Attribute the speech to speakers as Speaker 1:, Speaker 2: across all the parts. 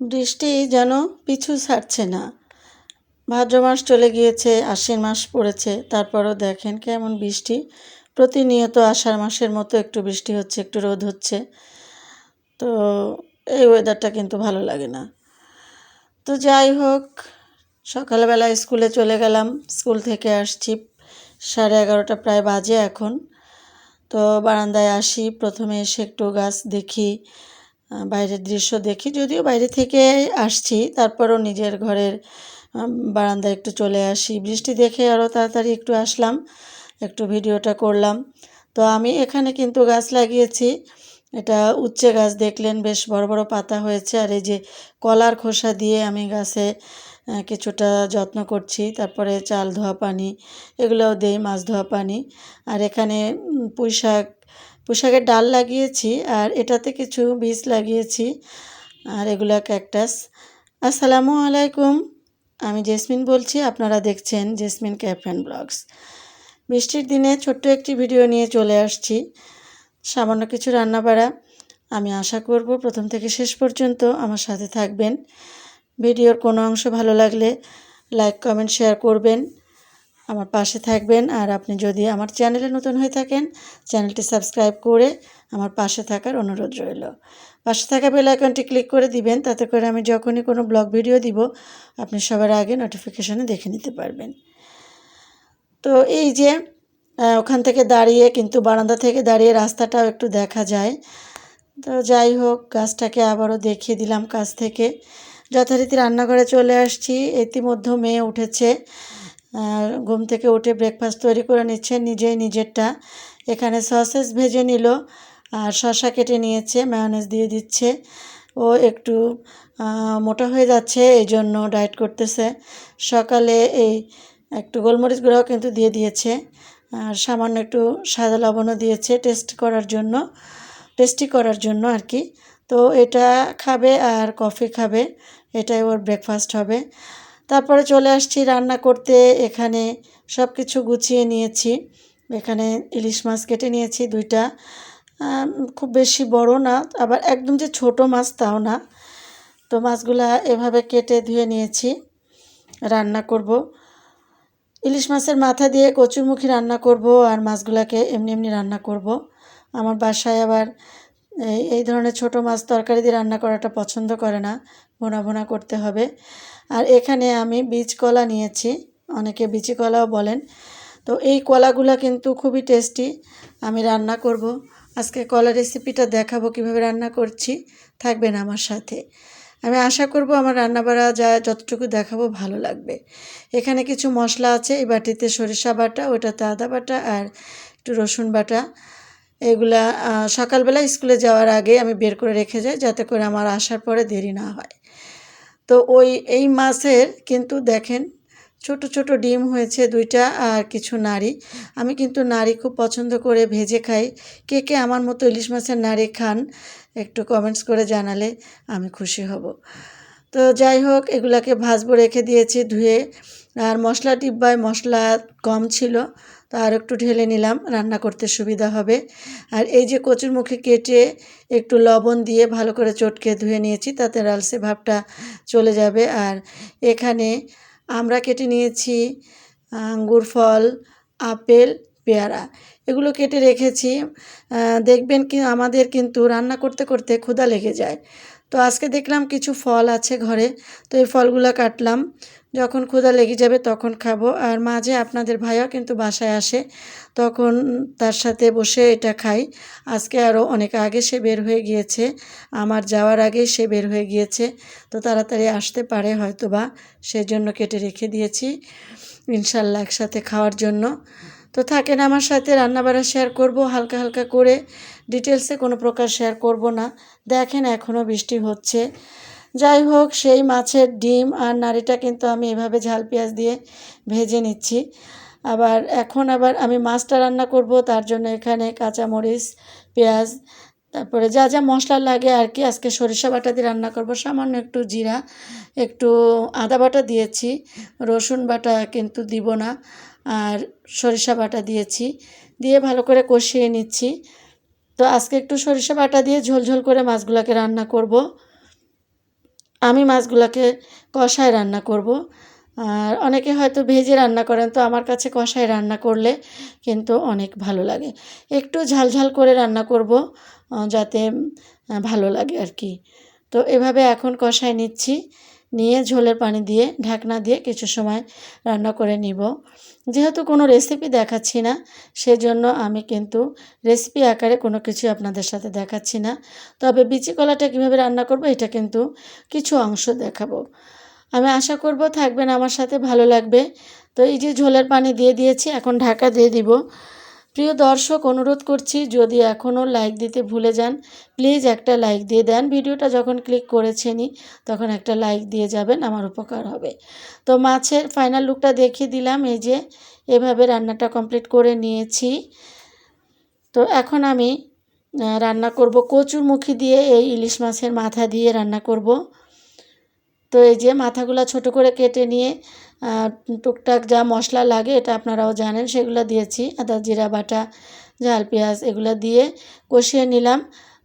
Speaker 1: বৃষ্টি যেন পিছু ছাড়ছে না। ভাদ্র মাস চলে গিয়েছে, আশ্বিন মাস পড়েছে, তারপরও দেখেন কেমন বৃষ্টি। প্রতিনিয়ত আষাঢ় মাসের মতো একটু বৃষ্টি হচ্ছে, একটু রোদ হচ্ছে। তো এই ওয়েদারটা কিন্তু ভালো লাগে না। তো যাই হোক, সকালবেলা স্কুলে চলে গেলাম। স্কুল থেকে আসছি সাড়ে এগারোটা প্রায় বাজে এখন। তো বারান্দায় আসি, প্রথমে এসে একটু গাছ দেখি। বাইরের দৃশ্য দেখি। যদিও বাইরে থেকে আসছি, তারপরও নিজের ঘরের বারান্দায় একটু চলে আসি। বৃষ্টি দেখে আরও তাড়াতাড়ি একটু আসলাম, একটু ভিডিওটা করলাম। তো আমি এখানে কিন্তু গাছ লাগিয়েছি। এটা উচ্ছে গাছ দেখলেন, বেশ বড় বড় পাতা হয়েছে। আর এই যে কলার খোসা দিয়ে আমি গাছে কিছুটা যত্ন করছি। তারপরে চাল ধোয়া পানি, এগুলোও দেই, মাছ ধোয়া পানি। আর এখানে পুঁই শাক পুঁই শাকের ডাল লাগিয়েছি আর এটাতে কিছু বীজ লাগিয়েছি আর এগুলো ক্যাকটাস। আসসালামু আলাইকুম, আমি জেসমিন বলছি, আপনারা দেখছেন জেসমিন ক্যাফ অ্যান্ড ব্লগস। বৃষ্টির দিনে ছোট্ট একটি ভিডিও নিয়ে চলে আসছি, সামান্য কিছু রান্না বাড়া আমি আশা করব প্রথম থেকে শেষ পর্যন্ত আমার সাথে থাকবেন। ভিডিওর কোনো অংশ ভালো লাগলে লাইক, কমেন্ট, শেয়ার করবেন। আমার পাশে থাকবেন। আর আপনি যদি আমার চ্যানেলে নতুন হয়ে থাকেন, চ্যানেলটি সাবস্ক্রাইব করে আমার পাশে থাকার অনুরোধ রইল। পাশে থাকা বেল আইকনটি ক্লিক করে দিবেন, তাতে করে আমি যখনই কোনো ব্লগ ভিডিও দিব, আপনি সবার আগে নোটিফিকেশানে দেখে নিতে পারবেন। তো এই যে ওখান থেকে দাঁড়িয়ে কিন্তু বারান্দা থেকে দাঁড়িয়ে রাস্তাটাও একটু দেখা যায়। তো যাই হোক, গাছটাকে আবারও দেখিয়ে দিলাম কাছ থেকে। যথারীতি রান্নাঘরে চলে আসছি। ইতিমধ্যে মেয়ে উঠেছে। ঘুম থেকে উঠে ব্রেকফাস্ট তৈরি করে নিচ্ছে, নিজেই নিজেরটা। এখানে সসেস ভেজে নিল আর শশা কেটে নিয়েছে ম্যায়োনেজ দিয়ে দিচ্ছে। ও একটু মোটা হয়ে যাচ্ছে এই জন্য ডায়েট করতেছে। সকালে এই একটু গোলমরিচ গুঁড়াও কিন্তু দিয়ে দিয়েছে। আর সামান্য একটু সাদা লবণও দিয়েছে টেস্ট করার জন্য টেস্টি করার জন্য আর কি। তো এটা খাবে আর কফি খাবে, এটাই ওর ব্রেকফাস্ট হবে। তারপরে চলে আসছি রান্না করতে। এখানে সব কিছু গুছিয়ে নিয়েছি। এখানে ইলিশ মাছ কেটে নিয়েছি দুইটা। খুব বেশি বড় না, আবার একদম যে ছোট মাছ তাও না। তো মাছগুলা এভাবে কেটে ধুয়ে নিয়েছি, রান্না করব। ইলিশ মাছের মাথা দিয়ে কচুরমুখী রান্না করব আর মাছগুলাকে এমনি এমনি রান্না করব। আমার বাসায় আবার এই এই ধরনের ছোট মাছ তরকারি দিয়ে রান্না করাটা পছন্দ করে না। ভোনা ভোনা করতে হবে। আর এখানে আমি বীজ কলা নিয়েছি। অনেকে বিচি কলাও বলেন। তো এই কলাগুলো কিন্তু খুবই টেস্টি। আমি রান্না করব। আজকে কলা রেসিপিটা দেখাবো কীভাবে রান্না করছি। থাকবেন আমার সাথে। আমি আশা করব আমার রান্না বাড়া যা যতটুকু দেখাবো ভালো লাগবে। এখানে কিছু মশলা আছে। এই বাটিতে সরিষা বাটা, ওটাতে আদা বাটা আর একটু রসুন বাটা। এগুলা সকালবেলা স্কুলে যাওয়ার আগে আমি বের করে রেখে যাই যাতে করে আমার আসার পরে দেরি না হয়। তো ওই, এই মাছের কিন্তু দেখেন ছোট ছোট ডিম হয়েছে দুইটা আর কিছু নাড়ি। আমি কিন্তু নাড়ি খুব পছন্দ করে ভেজে খাই। কে কে আমার মতো ইলিশ মাছের নাড়ি খান, একটু কমেন্টস করে জানালে আমি খুশি হব। তো যাই হোক, এগুলাকে ভাজবো, রেখে দিয়েছি ধুয়ে। আর মশলা, ডিব্বায় মশলা কম ছিল। তো আর একটু ঢেলে নিলাম, রান্না করতে সুবিধা হবে। আর এই যে কচুর মুখে কেটে একটু লবণ দিয়ে ভালো করে চটকে ধুয়ে নিয়েছি, তাতে রালসে ভাবটা চলে যাবে। আর এখানে আমরা কেটে নিয়েছি আঙ্গুর ফল, আপেল, পেয়ারা, এগুলো কেটে রেখেছি। দেখবেন কি আমাদের কিন্তু রান্না করতে করতে ক্ষুধা লেগে যায়। তো আজকে দেখলাম কিছু ফল আছে ঘরে। তো এই ফলগুলো কাটলাম। যখন ক্ষুধা লেগে যাবে তখন খাব। আর মাঝে আপনাদের ভাইও কিন্তু বাসায় আসে। তখন তার সাথে বসে এটা খাই। আজকে আরও অনেক আগে সে বের হয়ে গিয়েছে। আমার যাওয়ার আগেই সে বের হয়ে গিয়েছে। তো তাড়াতাড়ি আসতে পারে হয়তো বা সেজন্য কেটে রেখে দিয়েছি। ইনশাল্লাহ একসাথে খাওয়ার জন্য। তো থাকেন আমার সাথে, রান্নাবাড়া শেয়ার করব, হালকা হালকা করে ডিটেলসে কোনো প্রকার শেয়ার করব না। দেখেন এখনও বৃষ্টি হচ্ছে। যাই হোক, সেই মাছের ডিম আর নাড়িটা কিন্তু আমি এভাবে ঝাল পেঁয়াজ দিয়ে ভেজে নিচ্ছি। আবার এখন আবার আমি মাছটা রান্না করব, তার জন্য এখানে কাঁচামরিচ, পেঁয়াজ তারপরে যা যা মশলা লাগে আর কি, আজকে সরিষা বাটা দিয়ে রান্না করব। সামান্য একটু জিরা, একটু আদা বাটা দিয়েছি, রসুন বাটা কিন্তু দিব না, আর সরিষা বাটা দিয়েছি, দিয়ে ভালো করে কষিয়ে নিচ্ছি। তো আজকে একটু সরিষা বাটা দিয়ে ঝোলঝোল করে মাছগুলোকে রান্না করব। আমি মাছগুলোকে কষায় রান্না করব। আর অনেকে হয়তো ভেজে রান্না করেন, তো আমার কাছে কষায় রান্না করলে কিন্তু অনেক ভালো লাগে। একটু ঝালঝাল করে রান্না করব যাতে ভালো লাগে আর কি। তো এভাবে এখন কষায় নিচ্ছি, নিয়ে ঝোলের পানি দিয়ে, ঢাকনা দিয়ে কিছু সময় রান্না করে নিব। যেহেতু কোনো রেসিপি দেখাচ্ছি না, সেজন্য আমি কিন্তু রেসিপি আকারে কোনো কিছু আপনাদের সাথে দেখাচ্ছি না। তবে বিচি কলাটা কীভাবে রান্না করব, এটা কিন্তু কিছু অংশ দেখাবো। আমি আশা করব থাকবেন, আমার সাথে ভালো লাগবে। তো এই যে ঝোলের পানি দিয়ে দিয়েছি, এখন ঢাকা দিয়ে দিব। প্রিয় দর্শক, অনুরোধ করছি, যদি এখনও লাইক দিতে ভুলে যান, প্লিজ একটা লাইক দিয়ে দেন। ভিডিওটা যখন ক্লিক করেছেনই, তখন একটা লাইক দিয়ে যাবেন, আমার উপকার হবে। তো মাছের ফাইনাল লুকটা দেখিয়ে দিলাম, এই যে এভাবে রান্নাটা কমপ্লিট করে নিয়েছি। তো এখন আমি রান্না করব কচুর মুখি দিয়ে, এই ইলিশ মাছের মাথা দিয়ে রান্না করব। তো এই যে মাথাগুলো ছোট করে কেটে নিয়ে টুকটাক যা মশলা লাগে এটা আপনারাও জানেন, সেগুলো দিয়েছি। আদা, জিরা, বাটা, ঝাল, পেঁয়াজ, এগুলো দিয়ে কষিয়ে নিলাম।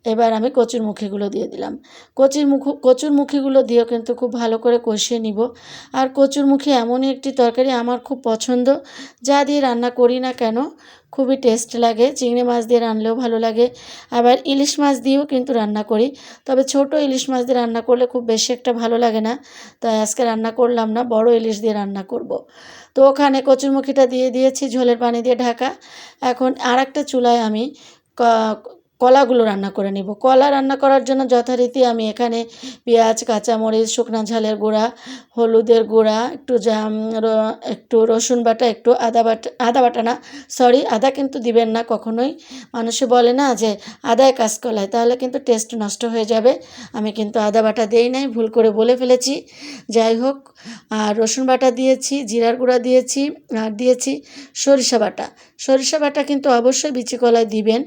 Speaker 1: এবার আমি কচুর মুখিগুলো দিয়ে দিলাম। কচুর মুখ, কচুর মুখিগুলো দিয়েও কিন্তু খুব ভালো করে কষিয়ে নিব। আর কচুর মুখি এমনই একটি তরকারি আমার খুব পছন্দ, যা দিয়ে রান্না করি না কেন, খুবই টেস্ট লাগে, চিংড়ি মাছ দিয়ে রান্নলেও ভালো লাগে। আবার ইলিশ মাছ দিয়েও কিন্তু রান্না করি, তবে ছোট ইলিশ মাছ দিয়ে রান্না করলে খুব বেশি একটা ভালো লাগে না, তাই আজকে রান্না করলাম না, বড় ইলিশ দিয়ে রান্না করব। তো ওখানে কচুরমুখিটা দিয়ে দিয়েছি ঝোলের পানি দিয়ে ঢাকা। এখন আর একটা চুলায় আমি কলাগুলো রান্না করে নিব। কলা রান্না করার জন্য যথারীতি আমি এখানে পেঁয়াজ, কাঁচামরিচ, শুকনা ঝালের গুঁড়া, হলুদের গুঁড়া, একটু জাম একটু রসুন বাটা, একটু আদা বাটা আদা বাটা না সরি আদা কিন্তু দিবেন না কখনোই। মানুষে বলে না যে আদায় কাজ কলায় তাহলে কিন্তু টেস্ট নষ্ট হয়ে যাবে। আমি কিন্তু আদা বাটা দেই নাই, ভুল করে বলে ফেলেছি। যাই হোক, আর রসুন বাটা দিয়েছি, জিরার গুঁড়া দিয়েছি, আর দিয়েছি সরিষা বাটা। সরিষা বাটা কিন্তু অবশ্যই বিচি কলায় দিবেন।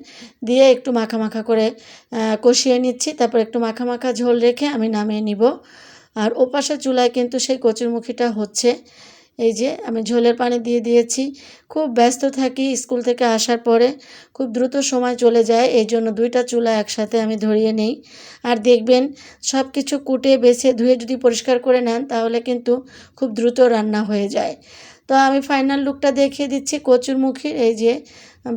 Speaker 1: দিয়ে একটু মাখা মাখা করে কষিয়ে নিচ্ছি। তারপর একটু মাখা মাখা ঝোল রেখে আমি নামিয়ে নিব। আর ওপাশের চুলায় কিন্তু সেই কচুরমুখিটা হচ্ছে। এই যে আমি ঝোলের পানি দিয়ে দিয়েছি। খুব ব্যস্ত থাকি স্কুল থেকে আসার পরে। খুব দ্রুত সময় চলে যায়। এই জন্য দুইটা চুলা একসাথে আমি ধরিয়ে নেই। আর দেখবেন সব কিছু কুটে, বেছে, ধুয়ে যদি পরিষ্কার করে নেন, তাহলে কিন্তু খুব দ্রুত রান্না হয়ে যায়। তো আমি ফাইনাল লুকটা দেখিয়ে দিচ্ছি কচুরমুখির। এই যে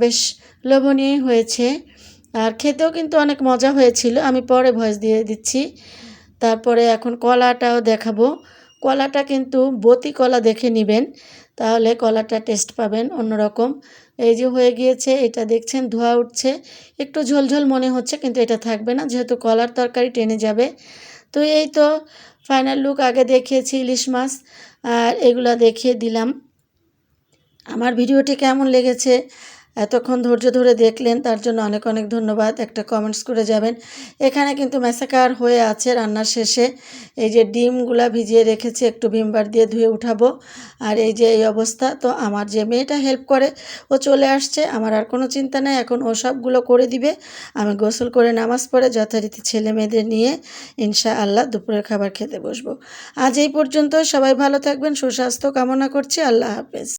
Speaker 1: বেশ লোভনীয় হয়েছে। আর খেতেও কিন্তু অনেক মজা হয়েছিল। আমি পরে ভয়েস দিয়ে দিচ্ছি। তারপরে এখন কলাটাও দেখাবো। কলাটা কিন্তু বতি কলা দেখে নেবেন, তাহলে কলাটা টেস্ট পাবেন অন্যরকম। এই যে হয়ে গিয়েছে, এটা দেখছেন, ধোয়া উঠছে। একটু ঝোলঝোল মনে হচ্ছে, কিন্তু এটা থাকবে না, যেহেতু কলার তরকারি টেনে যাবে। তো এই তো ফাইনাল লুক আগে দেখিয়েছি ইলিশ মাছ, আর এগুলো দেখিয়ে দিলাম। আমার ভিডিওটি কেমন লেগেছে এতক্ষণ ধৈর্য ধরে দেখলেন, তার জন্য অনেক অনেক ধন্যবাদ। একটা কমেন্টস করে যাবেন। এখানে কিন্তু ম্যাসাকার হয়ে আছে রান্নার শেষে। এই যে ডিমগুলা ভিজিয়ে রেখেছি, একটু ভিমবার দিয়ে ধুয়ে উঠাবো। আর এই যে এই অবস্থা, তো আমার যে মেয়েটা হেল্প করে, ও চলে আসছে। আমার আর কোনো চিন্তা নেই, এখন ও সবগুলো করে দিবে। আমি গোসল করে নামাজ পড়ে যথারীতি ছেলে মেয়েদের নিয়ে ইনশা আল্লাহ দুপুরের খাবার খেতে বসবো। আজ এই পর্যন্ত সবাই ভালো থাকবেন, সুস্বাস্থ্য কামনা করছি। আল্লাহ হাফেজ।